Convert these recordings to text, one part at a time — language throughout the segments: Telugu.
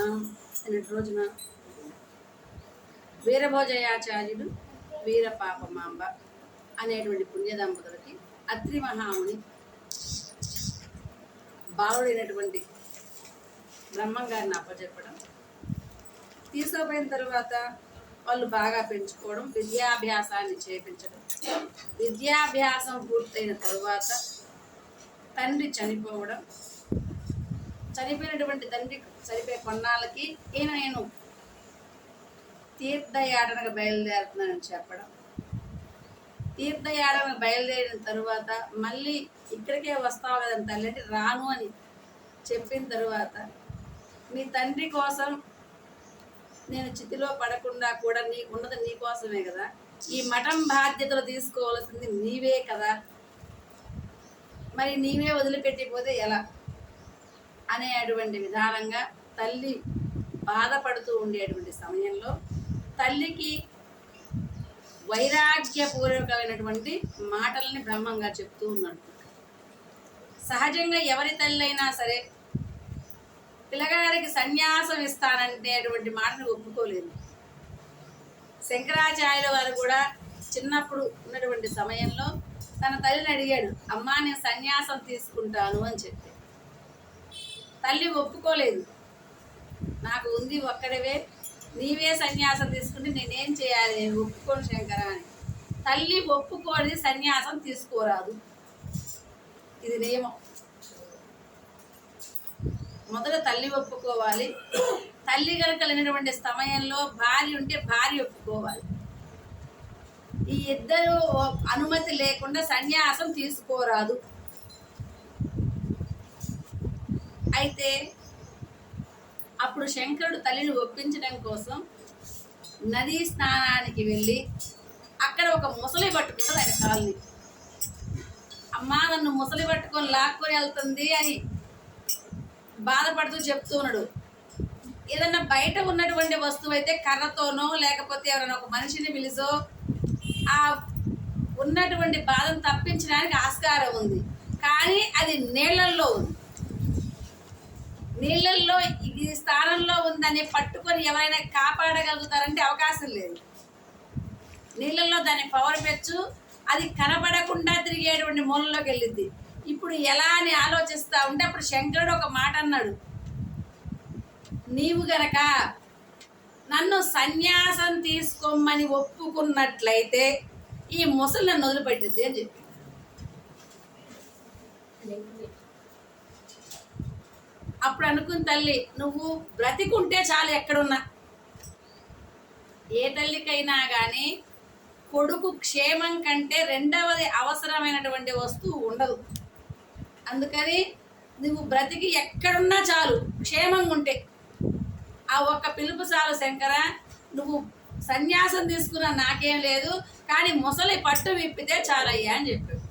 మనం నిన్నటి రోజున వీరభోజయాచార్యుడు వీరపాపమాంబ అనేటువంటి పుణ్య దంపతులకి అత్రి మహాముని బాలుడైనటువంటి బ్రహ్మంగారిని అప్పచెప్పడం. తీసుకుపోయిన తర్వాత వాళ్ళు బాగా పెంచుకోవడం విద్యాభ్యాసాన్ని చేపించడం. విద్యాభ్యాసం పూర్తయిన తరువాత తండ్రి చనిపోవడం. చనిపోయినటువంటి తండ్రి సరిపోయే కొన్నాళ్ళకి ఈయన నేను తీర్థయాటనకు బయలుదేరుతున్నానని చెప్పడం. తీర్థయాటనకు బయలుదేరిన తరువాత మళ్ళీ ఇక్కడికే వస్తావు కదని తల్లి అంటే రాను అని చెప్పిన తరువాత మీ తండ్రి కోసం నేను చితిలో పడకుండా కూడా నీ ఉన్నది నీ కోసమే కదా. ఈ మఠం బాధ్యతలు తీసుకోవాల్సింది నీవే కదా. మరి నీవే వదిలిపెట్టిపోతే ఎలా? అనేటువంటి విధానంగా తల్లి బాధపడుతూ ఉండేటువంటి సమయంలో తల్లికి వైరాగ్యపూర్వకమైనటువంటి మాటల్ని బ్రహ్మంగా చెప్తూ ఉన్నాడు. సహజంగా ఎవరి తల్లి అయినా సరే పిల్లగారికి సన్యాసం ఇస్తానంటేటువంటి మాటను ఒప్పుకోలేదు. శంకరాచార్యుల వారు కూడా చిన్నప్పుడు ఉన్నటువంటి సమయంలో తన తల్లిని అడిగాడు అమ్మా నేను సన్యాసం తీసుకుంటాను అని చెప్పి. తల్లి ఒప్పుకోలేదు. నాకు ఉంది ఒక్కడవే. నీవే సన్యాసం తీసుకుంటే నేనేం చేయాలి? నేను ఒప్పుకోను శంకర అని. తల్లి ఒప్పుకోని సన్యాసం తీసుకోరాదు. ఇది నియమం. మొదట తల్లి ఒప్పుకోవాలి. తల్లి కనుక లేనటువంటి సమయంలో భార్య ఉంటే భార్య ఒప్పుకోవాలి. ఈ ఇద్దరు అనుమతి లేకుండా సన్యాసం తీసుకోరాదు. అయితే అప్పుడు శంకరుడు తల్లిని ఒప్పించడం కోసం నదీ స్నానానికి వెళ్ళి అక్కడ ఒక ముసలి పట్టుకుంటుంది ఆయన కాళ్ళని అమ్మా నన్ను ముసలి పట్టుకొని లాక్కొని వెళ్తుంది అని బాధపడుతూ చెప్తూ ఉన్నాడు. ఏదన్నా బయట ఉన్నటువంటి వస్తువు అయితే కర్రతోనో లేకపోతే ఎవరైనా ఒక మనిషిని పిలిచో ఆ ఉన్నటువంటి బాధను తప్పించడానికి ఆస్కారం ఉంది. కానీ అది నీళ్ళల్లో ఉంది. నీళ్ళల్లో ఈ స్థానంలో ఉందని పట్టుకొని ఎవరైనా కాపాడగలుగుతారంటే అవకాశం లేదు. నీళ్ళల్లో దాని పవర్ పెచ్చు అది కనబడకుండా తిరిగేటువంటి మూలంలోకి వెళ్ళింది ఇప్పుడు ఎలా అని ఆలోచిస్తా ఉంటే అప్పుడు శంకరుడు ఒక మాట అన్నాడు. నీవు గనక నన్ను సన్యాసం తీసుకోమని ఒప్పుకున్నట్లయితే ఈ ముసలి నన్ను వదిలిపెట్టిద్ది అని చెప్పి. అప్పుడు అనుకున్న తల్లి నువ్వు బ్రతికుంటే చాలు ఎక్కడున్నా. ఏ తల్లికైనా కానీ కొడుకు క్షేమం కంటే రెండవది అవసరమైనటువంటి వస్తువు ఉండదు. అందుకని నువ్వు బ్రతికి ఎక్కడున్నా చాలు క్షేమంగా ఉంటే. ఆ ఒక్క పిలుపు చాలు శంకర నువ్వు సన్యాసం తీసుకున్న నాకేం లేదు కానీ ముసలి పట్టు విప్పితే చాలయ్యా అని చెప్పాడు.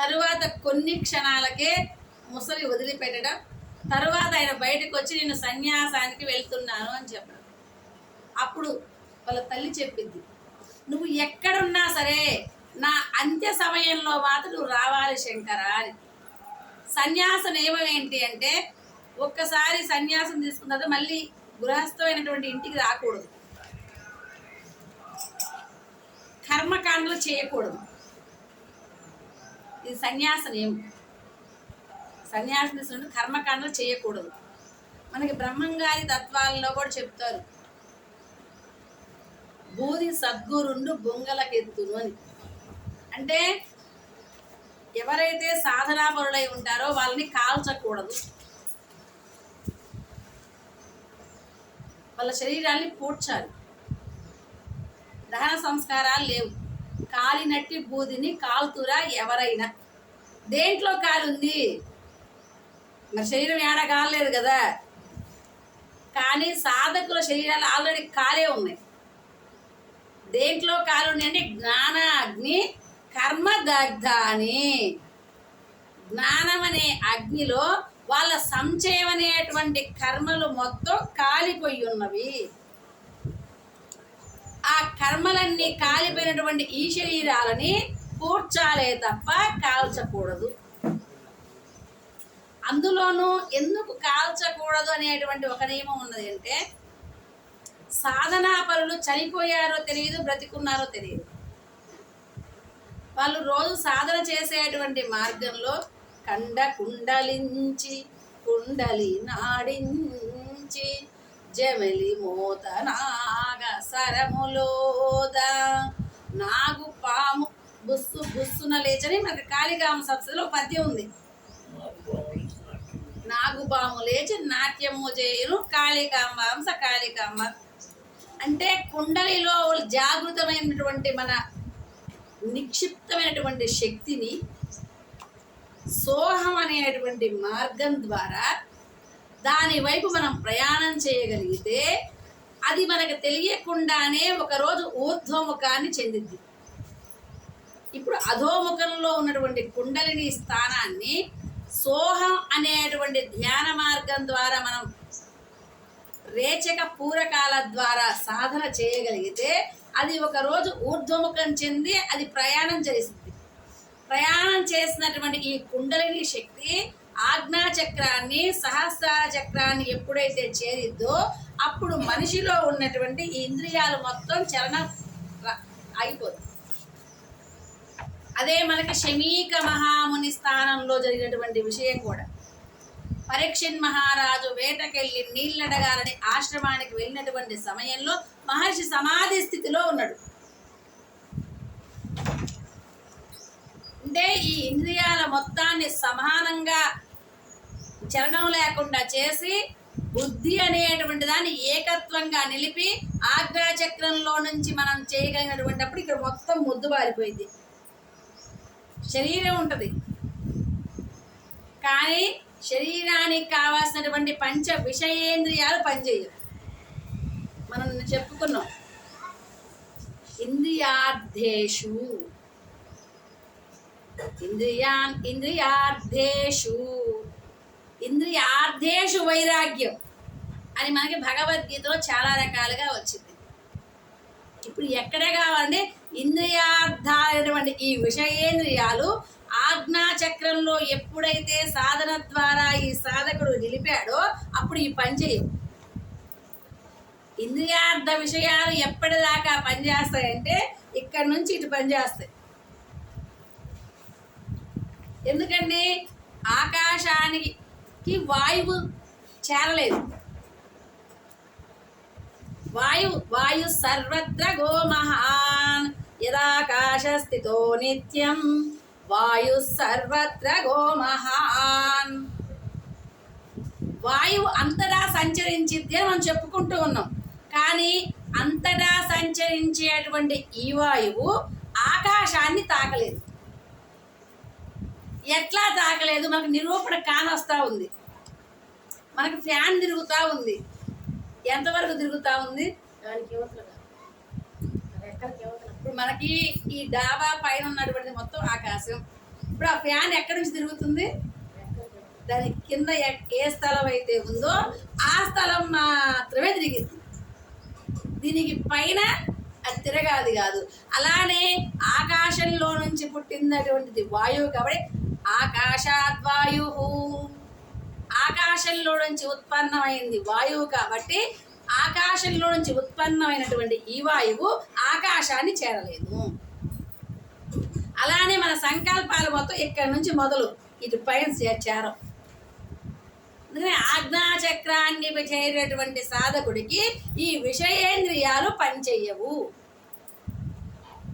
తరువాత కొన్ని క్షణాలకే ముసలి వదిలిపెట్టడం తరువాత ఆయన బయటకు వచ్చి నేను సన్యాసానికి వెళ్తున్నాను అని చెప్పడం. అప్పుడు వాళ్ళ తల్లి చెప్పింది నువ్వు ఎక్కడున్నా సరే నా అంత్య సమయంలో మాత్రం నువ్వు రావాలి శంకర అని. సన్యాస నియమం ఏంటి అంటే ఒక్కసారి సన్యాసం తీసుకున్న తర్వాత మళ్ళీ గృహస్థమైనటువంటి ఇంటికి రాకూడదు. కర్మకాండలు చేయకూడదు. ఇది సన్యాస నియమం సన్యాస దిశ కర్మకాండలు చేయకూడదు. మనకి బ్రహ్మంగారి తత్వాలలో కూడా చెప్తారు. బూది సద్గురుండు బొంగలకెత్తును అని. అంటే ఎవరైతే సాధనాపరులై ఉంటారో వాళ్ళని కాల్చకూడదు. వాళ్ళ శరీరాన్ని పూడ్చాలి. దహన సంస్కారాలు లేవు. కాలినట్టి బూదిని కాల్తురా ఎవరైనా. దేంట్లో కాలుంది? మరి శరీరం ఏడ కాలేదు కదా? కానీ సాధకుల శరీరాలు ఆల్రెడీ కాలే ఉన్నాయి. దేంట్లో కాలుంది అంటే జ్ఞాన అగ్ని కర్మ దగ్ధ అని జ్ఞానం అనే అగ్నిలో వాళ్ళ సంచయం అనేటువంటి కర్మలు మొత్తం కాలిపోయి ఉన్నవి. ఆ కర్మలన్నీ కాలిపోయినటువంటి ఈ శరీరాలని కూర్చాలే తప్ప కాల్చకూడదు. అందులోనూ ఎందుకు కాల్చకూడదు అనేటువంటి ఒక నియమం ఉన్నది అంటే సాధనా పరులు చనిపోయారో తెలియదు బ్రతికున్నారో తెలియదు. వాళ్ళు రోజు సాధన చేసేటువంటి మార్గంలో కండ కుండలించి కుండలి నాడించి జమలి మోత నాగ సరములోద. నాగు పాము బుస్సు బుస్సున లేచని మనకి కాళికామ సంస్థలో పద్యం ఉంది. నాగుపాము లేచి నాట్యము చేయును. కాళికాంబాంస కాళికాంబ. అంటే కుండలిలో జాగృతమైనటువంటి మన నిక్షిప్తమైనటువంటి శక్తిని సోహం అనేటువంటి మార్గం ద్వారా దాని వైపు మనం ప్రయాణం చేయగలిగితే అది మనకు తెలియకుండానే ఒకరోజు ఊర్ధ్వముఖాన్ని చెందింది. ఇప్పుడు అధోముఖంలో ఉన్నటువంటి కుండలిని స్థానాన్ని సోహం అనేటువంటి ధ్యాన మార్గం ద్వారా మనం రేచక పూరకాల ద్వారా సాధన చేయగలిగితే అది ఒకరోజు ఊర్ధ్వముఖం చెంది అది ప్రయాణం చేస్తుంది. ప్రయాణం చేసినటువంటి ఈ కుండలిని శక్తి ఆజ్ఞా చక్రాన్ని సహస్రార చక్రాన్ని ఎప్పుడైతే చేరిద్దో అప్పుడు మనిషిలో ఉన్నటువంటి ఈ ఇంద్రియాలు మొత్తం చలనం అయిపోతుంది. అదే మనకి శమీక మహాముని స్థానంలో జరిగినటువంటి విషయం కూడా. పరీక్షన్ మహారాజు వేటకెళ్ళి నీళ్ళడగాలని ఆశ్రమానికి వెళ్ళినటువంటి సమయంలో మహర్షి సమాధి స్థితిలో ఉన్నాడు. అంటే ఈ ఇంద్రియాల మొత్తాన్ని సమానంగా చలనం లేకుండా చేసి బుద్ధి అనేటువంటి దాన్ని ఏకత్వంగా నిలిపి ఆజ్ఞాచక్రంలో నుంచి మనం చేయగలిగినటువంటిప్పుడు ఇక్కడ మొత్తం ముద్దు బారిపోయింది శరీరం ఉంటుంది. కానీ శరీరానికి కావాల్సినటువంటి పంచ విషయేంద్రియాలు పనిచేయవు. మనం చెప్పుకున్నాం. ఇంద్రియార్థేషు. ఇంద్రియా ఇంద్రియార్థేషు. ఇంద్రియార్థేషు వైరాగ్యం అని మనకి భగవద్గీతలో చాలా రకాలుగా వచ్చింది. ఇప్పుడు ఎక్కడే కావాలంటే ఇంద్రియార్థాలైనటువంటి ఈ విషయేంద్రియాలు ఆజ్ఞా చక్రంలో ఎప్పుడైతే సాధన ద్వారా ఈ సాధకుడు నిలిపాడో అప్పుడు ఈ పని చేయవు. ఇంద్రియార్థ విషయాలు ఎప్పటిదాకా పనిచేస్తాయంటే ఇక్కడ నుంచి ఇటు పనిచేస్తాయి. ఎందుకండి? ఆకాశానికి కి వాయువు చేరలేదు. వాయు వాయు సర్వత్ర గోమహాన్. యదాకాశ స్థితో నిత్యం వాయు సర్వత్ర గోమహాన్. వాయువు అంతటా సంచరించిద్ది అని మనం చెప్పుకుంటూ ఉన్నాం. కానీ అంతటా సంచరించేటువంటి ఈ వాయువు ఆకాశాన్ని తాకలేదు. ఎట్లా తాకలేదు మనకు నిరూపణ కానొస్తా ఉంది. మనకు ఫ్యాన్ తిరుగుతూ ఉంది. ఎంతవరకు తిరుగుతూ ఉంది? దానికి ఇప్పుడు మనకి ఈ డాబా పైన ఉన్నటువంటి మొత్తం ఆకాశం. ఇప్పుడు ఆ ఫ్యాన్ ఎక్కడి నుంచి తిరుగుతుంది? దాని కింద ఏ స్థలం అయితే ఉందో ఆ స్థలం మాత్రమే తిరిగింది. దీనికి పైన అది తిరగాది కాదు. అలానే ఆకాశంలో నుంచి పుట్టినటువంటిది వాయువు కాబట్టి ఆకాశాద్వాయు ఆకాశంలో నుంచి ఉత్పన్నమైంది వాయువు కాబట్టి ఆకాశంలో నుంచి ఉత్పన్నమైనటువంటి ఈ వాయువు ఆకాశాన్ని చేరలేదు. అలానే మన సంకల్పాలు మొత్తం ఇక్కడి నుంచి మొదలు ఇటు పైన చేరం. అందుకని ఆజ్ఞాచక్రాన్ని చేరేటువంటి సాధకుడికి ఈ విషయేంద్రియాలు పనిచేయవు.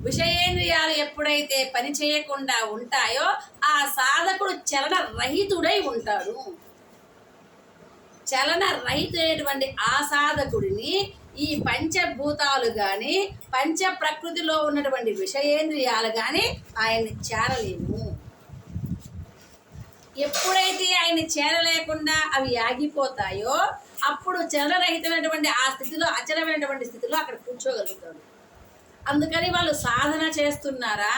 విషయేంద్రియాలు ఎప్పుడైతే పని చేయకుండా ఉంటాయో ఆ సాధకుడు చలన రహితుడై ఉంటాడు. చలన రహితుడైనటువంటి ఆ సాధకుడిని ఈ పంచభూతాలు కానీ పంచ ప్రకృతిలో ఉన్నటువంటి విషయేంద్రియాలు కానీ ఆయన్ని చేరలేము. ఎప్పుడైతే ఆయన చేరలేకుండా అవి ఆగిపోతాయో అప్పుడు చలనరహితమైనటువంటి ఆ స్థితిలో అచలమైనటువంటి స్థితిలో అక్కడ కూర్చోగలుగుతాడు. అందుకని వాళ్ళు సాధన చేస్తున్నారా?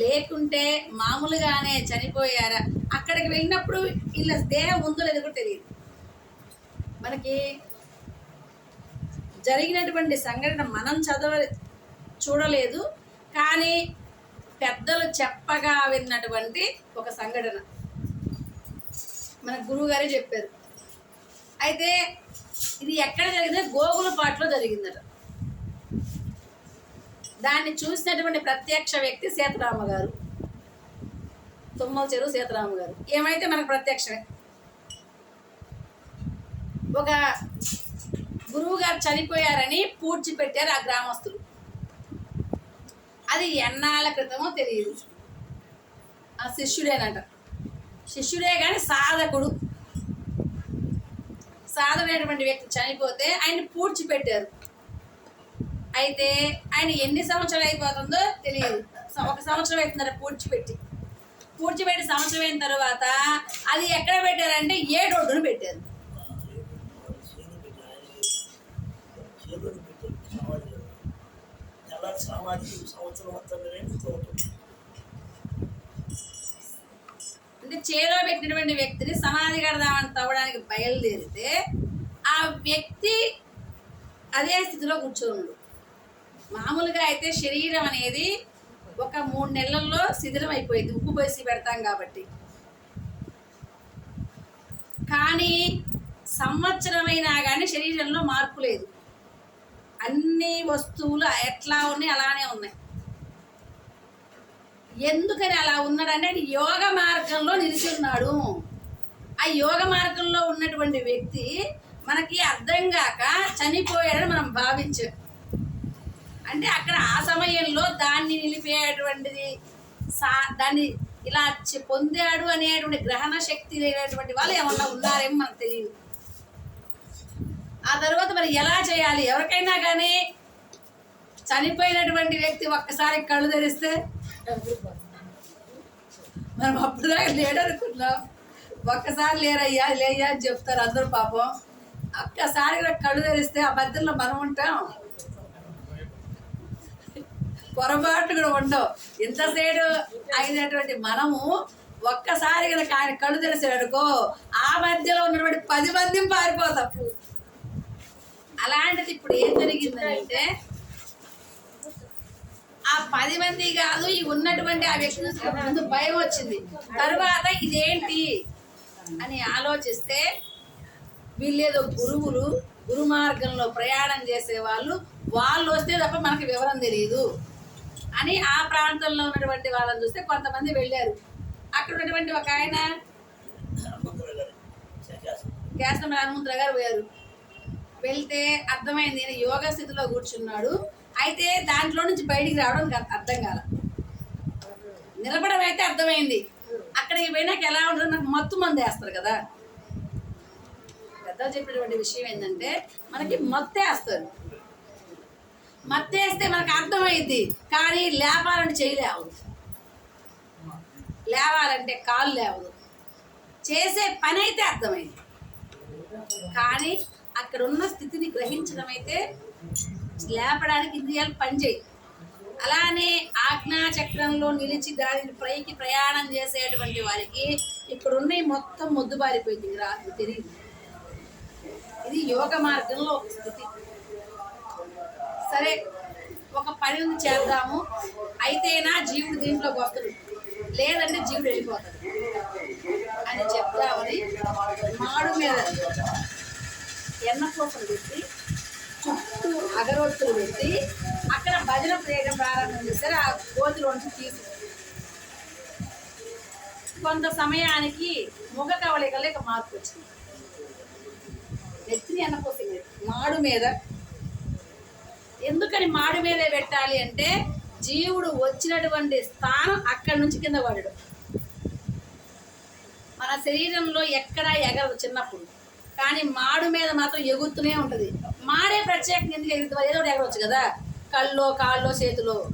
లేకుంటే మామూలుగానే చనిపోయారా? అక్కడికి వెళ్ళినప్పుడు వీళ్ళ దేహం ఉందో లేదో కూడా తెలియదు. మనకి జరిగినటువంటి సంఘటన మనం చదవ చూడలేదు. కానీ పెద్దలు చెప్పగా విన్నటువంటి ఒక సంఘటన. మన గురువుగారే చెప్పారు. అయితే ఇది ఎక్కడ జరిగింది గోగులపాట్లో జరిగిందట. దాన్ని చూసినటువంటి ప్రత్యక్ష వ్యక్తి సీతారామ గారు. తుమ్మల చెరువు సీతారామ గారు. ఏమైతే మనకు ప్రత్యక్షమే? ఒక గురువు గారు చనిపోయారని పూడ్చిపెట్టారు ఆ గ్రామస్తులు. అది ఎన్నాళ్ళ క్రితమో తెలియదు. ఆ శిష్యుడేనట. శిష్యుడే కానీ సాధకుడు. సాధమైనటువంటి వ్యక్తి చనిపోతే ఆయన పూడ్చిపెట్టారు అయితే ఆయన ఎన్ని సంవత్సరాలు అయిపోతుందో తెలియదు. ఒక సంవత్సరం అవుతున్నారు పూడ్చిపెట్టి. పూడ్చిపెట్టి సంవత్సరం అయిన తర్వాత అది ఎక్కడ పెట్టారంటే ఏ రోడ్డును పెట్టారు. అంటే చేలో పెట్టినటువంటి వ్యక్తిని సమాధి కడదామని తవ్వడానికి బయలుదేరితే ఆ వ్యక్తి అదే స్థితిలో కూర్చోనుడు మామూలుగా అయితే శరీరం అనేది ఒక మూడు నెలల్లో శిథిలం అయిపోయింది. ఉప్పు పోసి పెడతాం కాబట్టి. కానీ సంవత్సరమైనా కానీ శరీరంలో మార్పు లేదు. అన్ని వస్తువులు ఎట్లా ఉన్నాయి అలానే ఉన్నాయి. ఎందుకని అలా ఉన్నాడంటే ఆయన యోగ మార్గంలో నిలిచి ఉన్నాడు ఆ యోగ మార్గంలో ఉన్నటువంటి వ్యక్తి మనకి అర్థం కాక చనిపోయాడని మనం భావించాం అంటే అక్కడ ఆ సమయంలో దాన్ని నిలిపేటువంటిది సా దాన్ని ఇలా పొందాడు అనేటువంటి గ్రహణ శక్తి లేనటువంటి వాళ్ళు ఏమన్నా ఉన్నారేమో మనకు తెలియదు. ఆ తర్వాత మరి ఎలా చేయాలి? ఎవరికైనా కానీ చనిపోయినటువంటి వ్యక్తి ఒక్కసారి కళ్ళు తెరిస్తే? మనం అప్పుడు దాకా ఒక్కసారి లేరయ్యా లేయ్యా అని చెప్తారు అందరూ పాపం. ఒక్కసారి కళ్ళు తెరిస్తే ఆ మధ్యలో మనం ఉంటాం. పొరపాటు కూడా ఉండవు. ఇంతసేపు అయినటువంటి మనము ఒక్కసారి కనుక ఆయన కళ్ళు తెరిచాడు ఆ మధ్యలో ఉన్నటువంటి పది మంది పారిపోతాం. అలాంటిది ఇప్పుడు ఏం జరిగిందంటే ఆ పది మంది కాదు ఈ ఉన్నటువంటి ఆ వ్యక్తి ముందు భయం వచ్చింది. తర్వాత ఇదేంటి అని ఆలోచిస్తే వీళ్ళేదో గురువులు గురు మార్గంలో ప్రయాణం చేసే వాళ్ళు వాళ్ళు వస్తే తప్ప మనకి వివరం తెలియదు అని ఆ ప్రాంతంలో ఉన్నటువంటి వాళ్ళని చూస్తే కొంతమంది వెళ్ళారు. అక్కడ ఉన్నటువంటి ఒక ఆయన కేశవ హనుమంతుల గారు పోయారు. వెళ్తే అర్థమైంది ఈయన యోగా స్థితిలో కూర్చున్నాడు. అయితే దాంట్లో నుంచి బయటికి రావడం అర్థం కాల. నిలబడం అయితే అర్థమైంది. అక్కడికి పోయినాక ఎలా ఉండదు నాకు మత్తు మంది వేస్తారు కదా. పెద్ద చెప్పినటువంటి విషయం ఏంటంటే మనకి మత్తు వేస్తారు. మత్తేస్తే మనకు అర్థమైంది కానీ లేపాలంటే చేయలేవు లేవాలంటే కాలు లేవదు. చేసే పని అయితే అర్థమైంది. కానీ అక్కడ ఉన్న స్థితిని గ్రహించడం అయితే లేపడానికి ఇంద్రియాలు పనిచేయి అలానే ఆజ్ఞా చక్రంలో నిలిచి దానిని పైకి ప్రయాణం చేసేటువంటి వారికి ఇక్కడ మొత్తం మొద్దుబారిపోయింది రా తెలియదు. ఇది యోగ మార్గంలో ఒక స్థితి. సరే ఒక పని ఉంది చేద్దాము. అయితేనా జీవుడు దీంట్లోకి వస్తాడు? లేదంటే జీవుడు వెళ్ళిపోతాడు. అని చెప్దామని మాడు మీద ఎన్న కోసం పెట్టి చుట్టూ అగరొత్తులు పెట్టి అక్కడ భజన చేయడం ప్రారంభం చేస్తారు ఆ కోతిలోంచి తీసి కొంత సమయానికి ముఖ కవళికలు ఇక మార్పు వచ్చింది. నెత్తిని కోసం మాడు మీద ఎందుకని మాడు మీదే పెట్టాలి అంటే జీవుడు వచ్చినటువంటి స్థానం అక్కడి నుంచి కింద పడడం. మన శరీరంలో ఎక్కడ ఎగరదు చిన్నప్పుడు. కానీ మాడు మీద మాత్రం ఎగురుతూనే ఉంటుంది. మాడే ప్రత్యేకంగా ఎందుకు ఎగురుతుంది? ఏదో ఒకటి ఎగరవచ్చు కదా? కళ్ళో కాళ్ళో చేతిలో.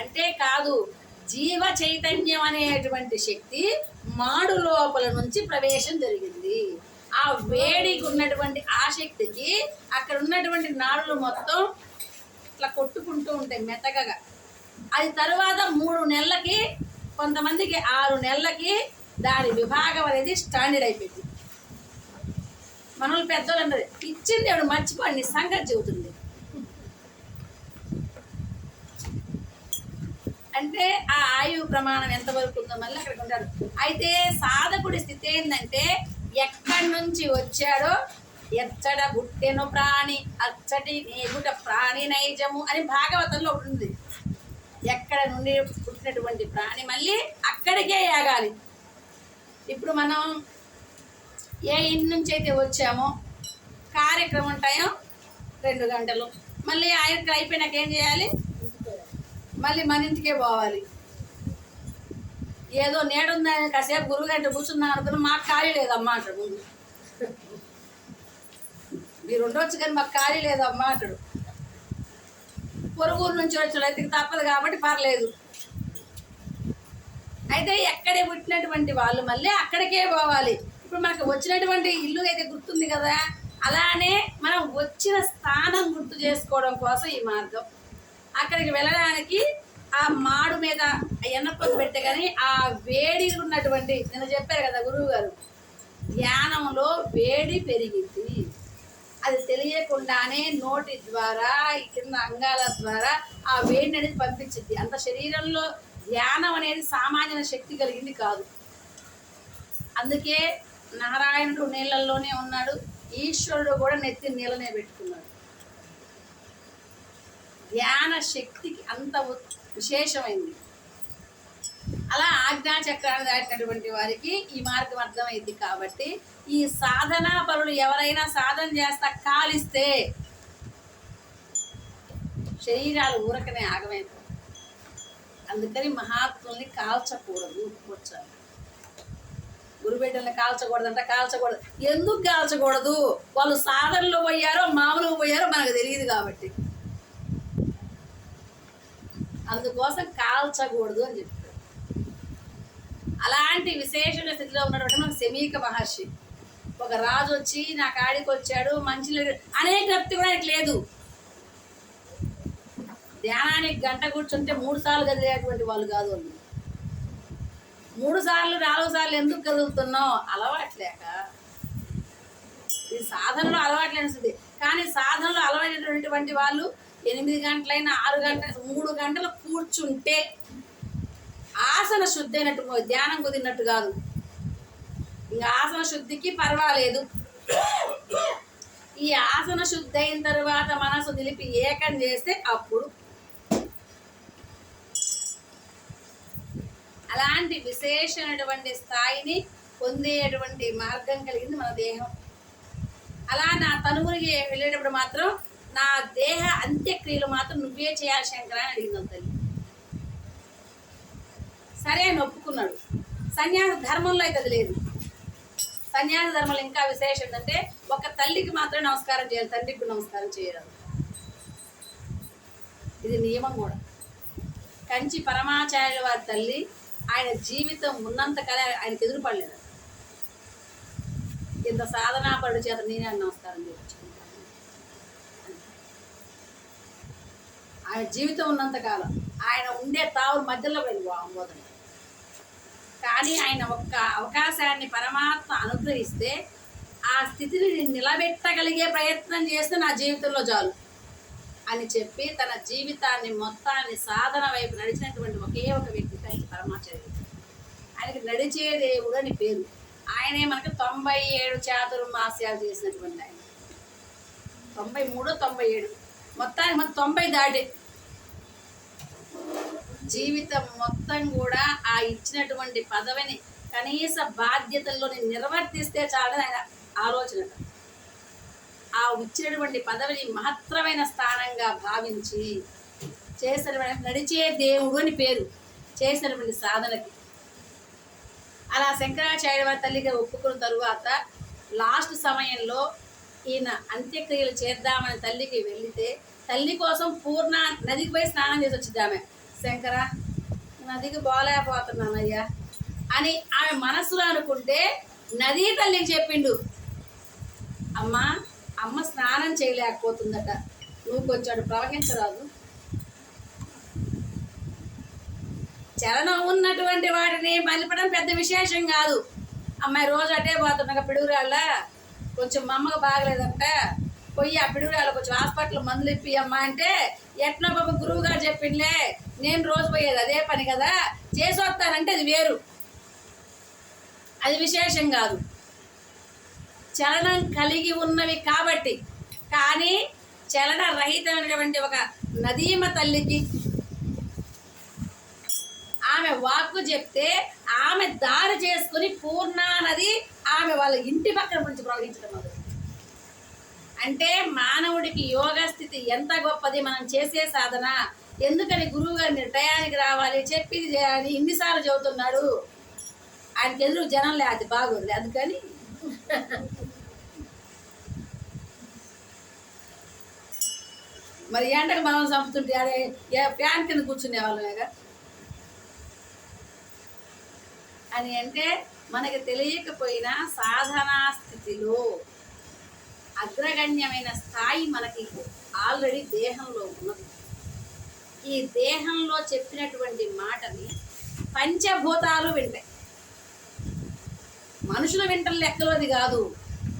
అంటే కాదు జీవ చైతన్యం అనేటువంటి శక్తి మాడు లోపల నుంచి ప్రవేశం జరిగింది. ఆ వేడికి ఉన్నటువంటి ఆ శక్తికి అక్కడ ఉన్నటువంటి నాడులు మొత్తం ఇట్లా కొట్టుకుంటూ ఉంటాయి మెతకగా అది తర్వాత మూడు నెలలకి కొంతమందికి ఆరు నెలలకి దాని విభాగం అనేది స్టాండర్డ్ అయిపోయింది. మనల్ని పెద్దోళ్ళు అన్నది ఇచ్చింది ఎవడు మర్చిపోండి సంగతి చెబుతుంది. అంటే ఆ ఆయువు ప్రమాణం ఎంతవరకు ఉందో మళ్ళీ అక్కడికి ఉంటారు. అయితే సాధకుడి స్థితి ఏంటంటే ఎక్కడి నుంచి వచ్చాడో ఎచ్చడ గుట్టెను ప్రాణి అచ్చటి నేగుట ప్రాణి నైజము అని భాగవతంలో ఒకటి ఉంది ఎక్కడ నుండి పుట్టినటువంటి ప్రాణి మళ్ళీ అక్కడికే ఏగాలి ఇప్పుడు మనం ఏ ఇంటి నుంచి అయితే వచ్చామో కార్యక్రమం టైం రెండు గంటలు. మళ్ళీ ఆయన అయిపోయినాక ఏం చేయాలి? మళ్ళీ మన ఇంటికే పోవాలి. ఏదో నేడుందని కాసేపు గురువు గంట కూర్చున్నాం అనుకున్నా మాకు ఖాళీ లేదమ్మా అంటారు ముందు. మీరు ఉండొచ్చు కానీ మాకు ఖాళీ లేదమ్మా అంటాడు. పొరుగురు నుంచి వచ్చిన రైతుకి తప్పదు కాబట్టి పర్లేదు. అయితే ఎక్కడే పుట్టినటువంటి వాళ్ళు మళ్ళీ అక్కడికే పోవాలి. ఇప్పుడు మనకు వచ్చినటువంటి ఇల్లు అయితే గుర్తుంది కదా అలానే మనం వచ్చిన స్థానం గుర్తు చేసుకోవడం కోసం ఈ మార్గం. అక్కడికి వెళ్ళడానికి ఆ మాడు మీద ఎన్నపొద్దు పెట్టే కానీ ఆ వేడి ఉన్నటువంటి నేను చెప్పారు కదా గురువు గారు ధ్యానంలో వేడి పెరిగింది. అది తెలియకుండానే నోటి ద్వారా ఈ కింద అంగాల ద్వారా ఆ వేడిని అనేది పంపించింది. అంత శరీరంలో ధ్యానం అనేది సామాన్య శక్తి కలిగింది కాదు. అందుకే నారాయణుడు నీళ్ళల్లోనే ఉన్నాడు ఈశ్వరుడు కూడా నెత్తి నీళ్ళనే పెట్టుకున్నాడు. ధ్యాన శక్తికి అంత విశేషమైంది. అలా ఆజ్ఞాచక్రాన్ని దాటినటువంటి వారికి ఈ మార్గం అర్థమైంది కాబట్టి ఈ సాధనా పరులు ఎవరైనా సాధన చేస్తా కాలిస్తే శరీరాలు ఊరకనే ఆగమైపోతాయి అందుకని మహాత్ముల్ని కాల్చకూడదు కూర్చోాలి గురుబిడ్డల్ని కాల్చకూడదంట కాల్చకూడదు. ఎందుకు కాల్చకూడదు? వాళ్ళు సాధనలో పోయారో మామూలుగా పోయారో మనకు తెలియదు కాబట్టి. అందుకోసం కాల్చకూడదు అని చెప్పి అలాంటి విశేషమైన స్థితిలో ఉన్నటువంటి మన శమీక మహర్షి. ఒక రాజు వచ్చి నా కాడికి వచ్చాడు మంచి అనేక తృప్తి కూడా ఆయనకు లేదు. ధ్యానానికి గంట కూర్చుంటే మూడు సార్లు కదిలేటువంటి వాళ్ళు కాదు వాళ్ళు. మూడు సార్లు నాలుగు సార్లు ఎందుకు కదులుతున్నావు? అలవాట్లేక. ఇది సాధనలో అలవాట్లేనిస్తుంది కానీ సాధనలో అలవాటైనటువంటి వాళ్ళు ఎనిమిది గంటలైనా ఆరు గంటల మూడు గంటలు కూర్చుంటే ఆసన శుద్ధి అయినట్టు ధ్యానం కుదిరినట్టు కాదు. ఇంకా ఆసన శుద్ధికి పర్వాలేదు. ఈ ఆసన శుద్ధి అయిన తర్వాత మనసు నిలిపి ఏకం చేస్తే అప్పుడు అలాంటి విశేషమైనటువంటి స్థాయిని పొందేటువంటి మార్గం కలిగింది మన దేహం. అలా నా తనువునికి వెళ్ళేటప్పుడు మాత్రం నా దేహ అంత్యక్రియలు మాత్రం నువ్వే చేయాలి శంకర అని అడిగింది తల్లి. సరే అని ఒప్పుకున్నాడు. సన్యాస ధర్మంలో అయితే అది లేదు. సన్యాస ధర్మంలో ఇంకా విశేషం ఏంటంటే ఒక తల్లికి మాత్రమే నమస్కారం చేయాలి తండ్రికి నమస్కారం చేయరాదు ఇది నియమం కూడా. కంచి పరమాచార్యుల వారి తల్లి ఆయన జీవితం ఉన్నంత కల ఆయనకు ఎదురుపడలేదు. ఇంత సాధనాపరుడు చేత నేనే నమస్కారం చేయించుకుంటాను ఆయన జీవితం ఉన్నంత కాలం ఆయన ఉండే తావు మధ్యలో పోయింది ఆంబోధన కానీ ఆయన ఒక్క అవకాశాన్ని పరమాత్మ అనుగ్రహిస్తే ఆ స్థితిని నిలబెట్టగలిగే ప్రయత్నం చేస్తే నా జీవితంలో చాలు అని చెప్పి తన జీవితాన్ని మొత్తాన్ని సాధన వైపు నడిచినటువంటి ఒకే ఒక వ్యక్తి ఆయన పరమాచార్యుడు. ఆయనకి నడిచే దేవుడు అని పేరు. ఆయనే మనకు తొంభై ఏడు చాతుర్మాస్యాలు చేసినటువంటి ఆయన. తొంభై మూడు తొంభై ఏడు. మొత్తానికి మన తొంభై దాటే. జీవితం మొత్తం కూడా ఆ ఇచ్చినటువంటి పదవిని కనీస బాధ్యతల్లోని నిర్వర్తిస్తే చాలని ఆయన ఆలోచన. ఆ ఇచ్చినటువంటి పదవిని మహత్తరమైన స్థానంగా భావించి చేసినటువంటి నడిచే దేవుడు అని పేరు చేసినటువంటి సాధనకి. అలా శంకరాచార్య వారి తల్లిగా ఒప్పుకున్న తరువాత లాస్ట్ సమయంలో ఈయన అంత్యక్రియలు చేద్దామని తల్లికి వెళితే తల్లి కోసం పూర్ణ నదికి పోయి స్నానం చేసి వచ్చిద్దామే ఆమె. శంకర నదికి బాగలేకపోతున్నానయ్యా అని ఆమె మనసులో అనుకుంటే నదీ తల్లికి చెప్పిండు. అమ్మ అమ్మ స్నానం చేయలేకపోతుందట. నువ్వు కొంచెం అటు ప్రవహించరాదు. చలనం ఉన్నటువంటి వాటిని మలిపడం పెద్ద విశేషం కాదు. అమ్మాయి రోజు అటే పోతున్నాక పిడుగురాళ్ళ. కొంచెం మా అమ్మకు బాగలేదంట. పోయి ఆ పిడుగురాళ్ళ కొంచెం హాస్పిటల్ మందులు ఇప్పి అమ్మ అంటే ఎట్లా బాబు గురువు గారు చెప్పిండ్లే. నేను రోజు పోయేది అదే పని కదా. చేసి వస్తానంటే అది వేరు. అది విశేషం కాదు. చలనం కలిగి ఉన్నవి కాబట్టి. కానీ చలన రహితమైనటువంటి ఒక నదీమ తల్లికి ఆమె వాక్కు చెప్తే ఆమె దారి చేసుకుని పూర్ణా నది ఆమె వాళ్ళ ఇంటి పక్కన నుంచి ప్రవహించడం మొదలు. అంటే మానవుడికి యోగ స్థితి ఎంత గొప్పది? మనం చేసే సాధన ఎందుకని గురువు గారు మీరు టయానికి రావాలి చెప్పింది చేయాలి ఇన్నిసార్లు చెబుతున్నాడు ఆయనకి ఎదురు జనం లే అది బాగుంది అందుకని. మరి ఎండకు మనం చంపుతుంటే అదే ఫ్యాన్ కింద కూర్చునే వాళ్ళమేగా అని అంటే మనకి తెలియకపోయినా సాధనా స్థితిలో అగ్రగణ్యమైన స్థాయి మనకి ఆల్రెడీ దేహంలో ఉన్నది. ఈ దేహంలో చెప్పినటువంటి మాటని పంచభూతాలు వింటాయి. మనుషులు వింటం లెక్కలోది కాదు.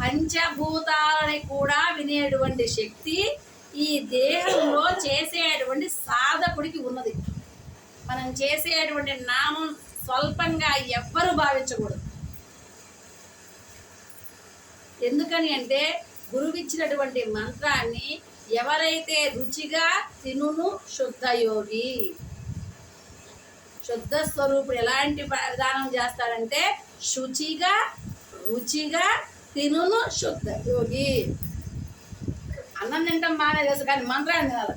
పంచభూతాలని కూడా వినేటువంటి శక్తి ఈ దేహంలో చేసేటువంటి సాధకుడికి ఉన్నది. మనం చేసేటువంటి నామం స్వల్పంగా ఎవ్వరు భావించకూడదు. ఎందుకని అంటే గురువిచ్చినటువంటి మంత్రాన్ని ఎవరైతే రుచిగా తినును శుద్ధ యోగి. శుద్ధ స్వరూపుడు ఎలాంటి ప్రదానం చేస్తాడంటే శుచిగా రుచిగా తినును శుద్ధ యోగి. అన్నం తింటాం బాగానే తెలుసు కానీ మంత్రాన్ని తినాలి.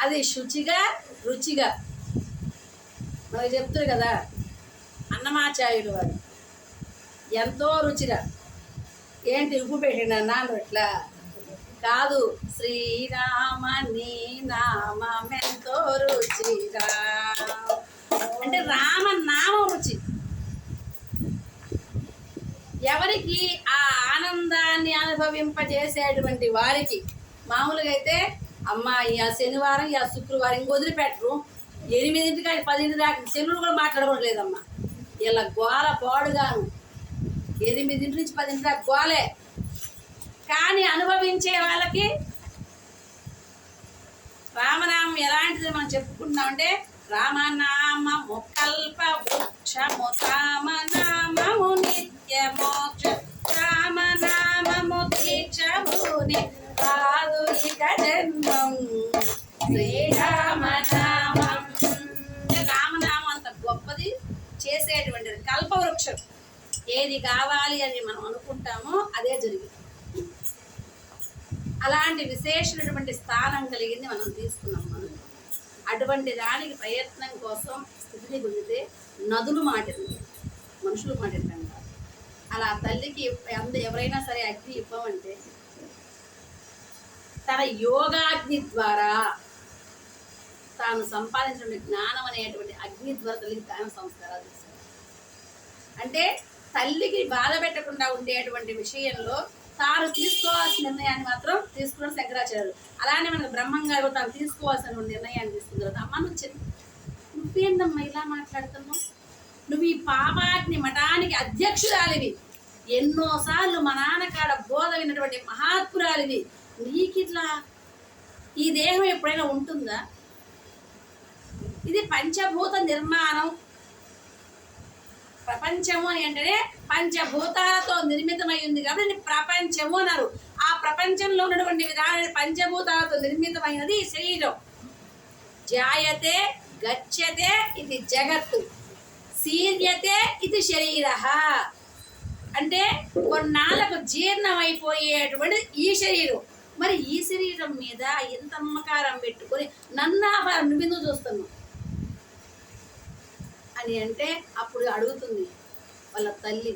అది శుచిగా రుచిగా. మనకి చెప్తారు కదా అన్నమాచార్యుడు వారు. ఎంతో రుచిగా. ఏంటి ఉప్పు పెట్టిన నాన్న ఇట్లా. కాదు. శ్రీరామ నీ నామెంతో రుచిరా అంటే రామ నామం రుచి. ఎవరికి ఆ ఆనందాన్ని అనుభవింపజేసేటువంటి వారికి మామూలుగా అయితే అమ్మ ఇక శనివారం ఇక శుక్రవారం ఇంక వదిలిపెట్టరు. ఎనిమిదింటికి పదింటి దాకా శనుడు కూడా మాట్లాడకూడలేదమ్మా ఇలా గోల పాడుగాను. ఎనిమిదింటి నుంచి పదింటి దాకా గోలే. కానీ అనుభవించే వాళ్ళకి రామనామం ఎలాంటిది మనం చెప్పుకుంటున్నామంటే రామనామ ముకల్ప వృక్షము రామనామము నిత్య మోక్ష రామనామము దీక్షముని కాదు ఇక జన్మం. శ్రీరామనామం. రామనామం అంత గొప్పది చేసేటువంటిది. కల్పవృక్షం. ఏది కావాలి అని మనం అనుకుంటామో అదే జరిగింది. అలాంటి విశేషమైనటువంటి స్థానం కలిగింది మనం తీసుకున్నాం మనం. అటువంటి దానికి ప్రయత్నం కోసం స్థితిని పొందితే నదులు మాటింది మనుషులు మాటింటాం కాదు అలా తల్లికి అంద ఎవరైనా సరే అగ్ని ఇవ్వమంటే తన యోగాగ్ని ద్వారా తాను సంపాదించిన జ్ఞానం అనేటువంటి అగ్ని ద్వారా తల్లికి దాన సంస్కారాలు చేశారు. అంటే తల్లికి బాధ పెట్టకుండా ఉండేటువంటి విషయంలో తాను తీసుకోవాల్సిన నిర్ణయాన్ని మాత్రం తీసుకున్న శంకరాచార్యులు. అలానే మనకు బ్రహ్మం గారు తాను తీసుకోవాల్సిన నిర్ణయాన్ని తీసుకున్నారు అమ్మ నువ్వు చిన్న నువ్వేందమ్మా ఇలా మాట్లాడుతున్నావు? నువ్వు ఈ పాపాగ్ని మఠానికి అధ్యక్షురాలివి. ఎన్నోసార్లు మా నాన్నకాడ బోధ విన్నటువంటి మహాత్పురాలివి నీకిట్లా ఈ దేహం ఎప్పుడైనా ఉంటుందా? ఇది పంచభూత నిర్మాణం. ప్రపంచము అని అంటేనే పంచభూతాలతో నిర్మితమై ఉంది కాబట్టి ప్రపంచము అన్నారు. ఆ ప్రపంచంలో ఉన్నటువంటి విధానం పంచభూతాలతో నిర్మితమైనది శరీరం. జాయతే గచ్చతే ఇది జగత్తు. శీర్యతే ఇది శరీర అంటే కొన్నాళ్ళకు జీర్ణమైపోయేటువంటి ఈ శరీరం. మరి ఈ శరీరం మీద ఎంత అమ్మకారం పెట్టుకొని నన్ను ఆభారం నువ్వెందుకు చూస్తున్నావు? అని అంటే అప్పుడు అడుగుతుంది. వాళ్ళ తల్లి.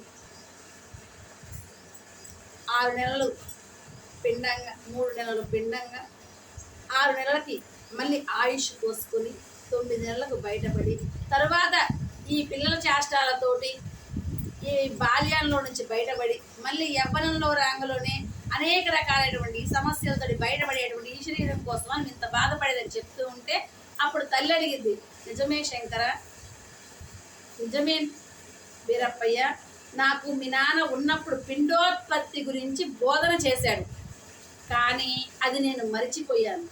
ఆరు నెలలు పిండంగా మూడు నెలలు పిండంగా ఆరు నెలలకి మళ్ళీ ఆయుష్ పోసుకొని తొమ్మిది నెలలకు బయటపడి తర్వాత ఈ పిల్లల చేష్టాలతోటి ఈ బాల్యంలో నుంచి బయటపడి మళ్ళీ యవ్వనంలో రాంగలోనే అనేక రకాలైనటువంటి సమస్యలతోటి బయటపడేటువంటి ఈ శరీరం కోసం అని ఇంత బాధపడేదని చెప్తూ ఉంటే అప్పుడు తల్లి అడిగింది నిజమే శంకర? నిజమే వీరప్పయ్య నాకు మీ నాన్న ఉన్నప్పుడు పిండోత్పత్తి గురించి బోధన చేశాడు. కానీ అది నేను మరిచిపోయాను.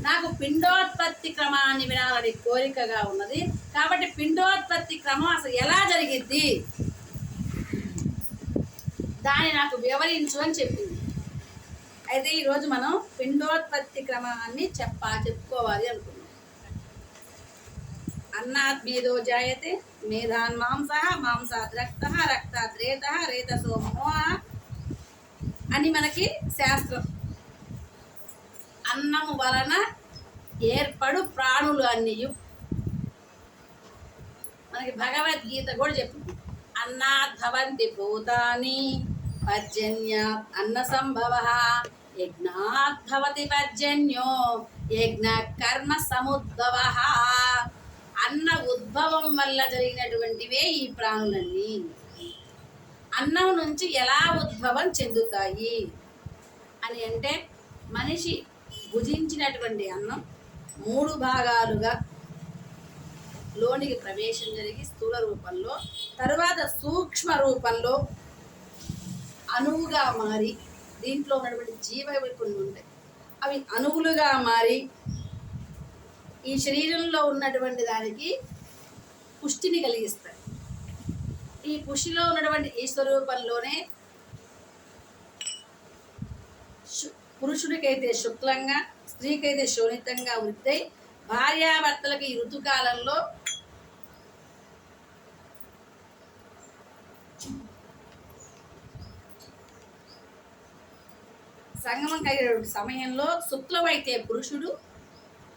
నాకు పిండోత్పత్తి క్రమాన్ని వినాలని కోరికగా ఉన్నది. కాబట్టి పిండోత్పత్తి క్రమం అసలు ఎలా జరిగిద్ది? దాన్ని నాకు వివరించు అని చెప్పింది. అయితే ఈరోజు మనం పిండోత్పత్తి క్రమాన్ని చెప్పా చెప్పుకోవాలి అనుకున్నాం. అన్నాత్మీదో జాయతే మేధాన్ మాంస మాంసాత్ రక్త రక్తాత్ రేత రేతసో మోహ అని మనకి శాస్త్రం. అన్నము వలన ఏర్పడు ప్రాణులు అన్నియు. మనకి భగవద్గీత కూడా చెప్పింది అన్నాత్ భవంతి భూతాని పర్జన్యాత్ అన్న సంభవ యజ్ఞాత్ భవతి పర్జన్యో యజ్ఞ కర్మ సముద్భవ. అన్న ఉద్భవం వల్ల జరిగినటువంటివే ఈ ప్రాణులన్నీ. అన్నం నుంచి ఎలా ఉద్భవం చెందుతాయి? అని అంటే మనిషి భుజించినటువంటి అన్నం మూడు భాగాలుగా లోనికి ప్రవేశం జరిగి స్థూల రూపంలో తరువాత సూక్ష్మ రూపంలో అణువుగా మారి దీంట్లో ఉన్నటువంటి జీవ కొన్ని ఉంటాయి అవి అణువులుగా మారి ఈ శరీరంలో ఉన్నటువంటి దానికి పుష్టిని కలిగిస్తాయి. ఈ పుష్టిలో ఉన్నటువంటి ఈ స్వరూపంలోనే పురుషుడికైతే శుక్లంగా స్త్రీకైతే శోణితంగా వృద్ధై భార్యాభర్తలకు ఈ ఋతుకాలంలో సంగమం కలిగే సమయంలో శుక్లమైతే పురుషుడు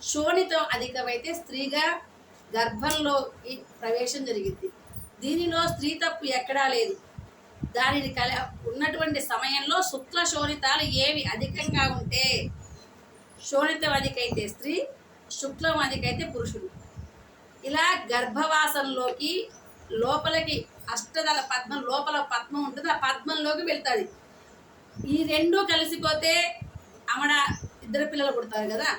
శోణితం అధికమైతే స్త్రీగా గర్భంలో ప్రవేశం జరిగింది. దీనిలో స్త్రీ తప్పు ఎక్కడా లేదు. దానిని కల ఉన్నటువంటి సమయంలో శుక్ల శోణితాలు ఏవి అధికంగా ఉంటే శోణితం అధికైతే స్త్రీ శుక్లం అధికైతే పురుషుడు. ఇలా గర్భవాసంలోకి లోపలికి అష్టదళ పద్మం లోపల పద్మం ఉంటుంది ఆ పద్మంలోకి వెళ్తుంది. ఈ రెండు కలిసిపోతే ఆమెడ ఇద్దరు పిల్లలు పుడతారు కదా.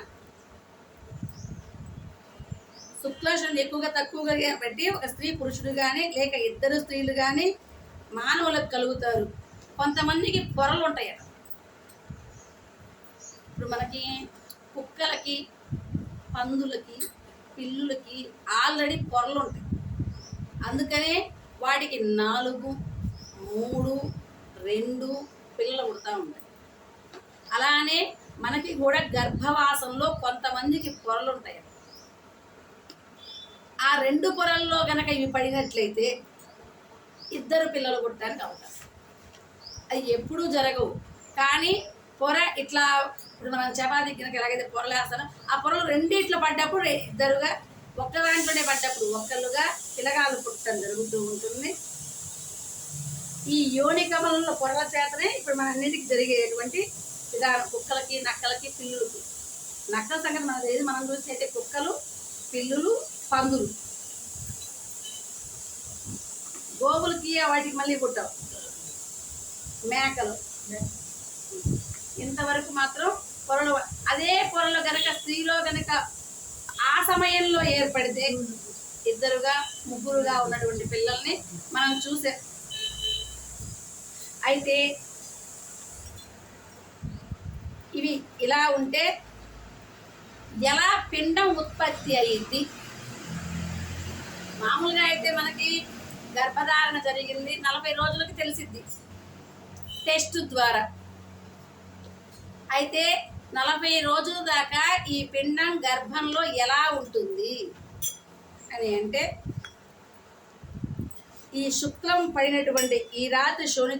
శుక్లాషం ఎక్కువగా తక్కువగా బట్టి ఒక స్త్రీ పురుషుడు కానీ లేక ఇద్దరు స్త్రీలు కానీ మానవులకు కలుగుతారు. కొంతమందికి పొరలు ఉంటాయి ఇప్పుడు మనకి కుక్కలకి పందులకి పిల్లులకి ఆల్రెడీ పొరలు ఉంటాయి. అందుకనే వాటికి నాలుగు మూడు రెండు పిల్లలు పుడతా ఉంటాయి. అలానే మనకి కూడా గర్భవాసంలో కొంతమందికి పొరలు ఉంటాయి ఆ రెండు పొరల్లో కనుక ఇవి పడినట్లయితే ఇద్దరు పిల్లలు పుట్టడానికి అవకాశం. అవి ఎప్పుడూ జరగవు. కానీ పొర ఇట్లా ఇప్పుడు మనం చపాతీ కనుక ఎలాగైతే పొరలు వేస్తానో ఆ పొరలు రెండిట్లో పడ్డప్పుడు ఇద్దరుగా ఒక్క దాంట్లోనే పడ్డప్పుడు ఒక్కళ్ళుగా పిల్లగాలు పుట్టడం జరుగుతూ ఉంటుంది. ఈ యోని కమలంలో పొరల చేతనే ఇప్పుడు మన అన్నిటికి జరిగేటువంటి విధానం కుక్కలకి నక్కలకి పిల్లులకి. నక్కల సంగతి మనది ఏది? మనం చూసినట్టే అయితే కుక్కలు పిల్లులు పందులు. గోవులకి వాటికి మళ్ళీ పుట్టావు మేకలు. ఇంతవరకు మాత్రం పొరలు అదే పొరలు గనక స్త్రీలో గనక ఆ సమయంలో ఏర్పడితే ఇద్దరుగా ముగ్గురుగా ఉన్నటువంటి పిల్లల్ని మనం చూసే అయితే ఇవి ఇలా ఉంటే ఎలా పిండం ఉత్పత్తి అయ్యింది మామూలుగా అయితే మనకి గర్భధారణ జరిగింది నలభై రోజులకి తెలిసిద్ది. టెస్ట్ ద్వారా. అయితే నలభై రోజుల దాకా ఈ పిండం గర్భంలో ఎలా ఉంటుంది? అని అంటే ఈ శుక్లం పడినటువంటి ఈ రాత్రి శోని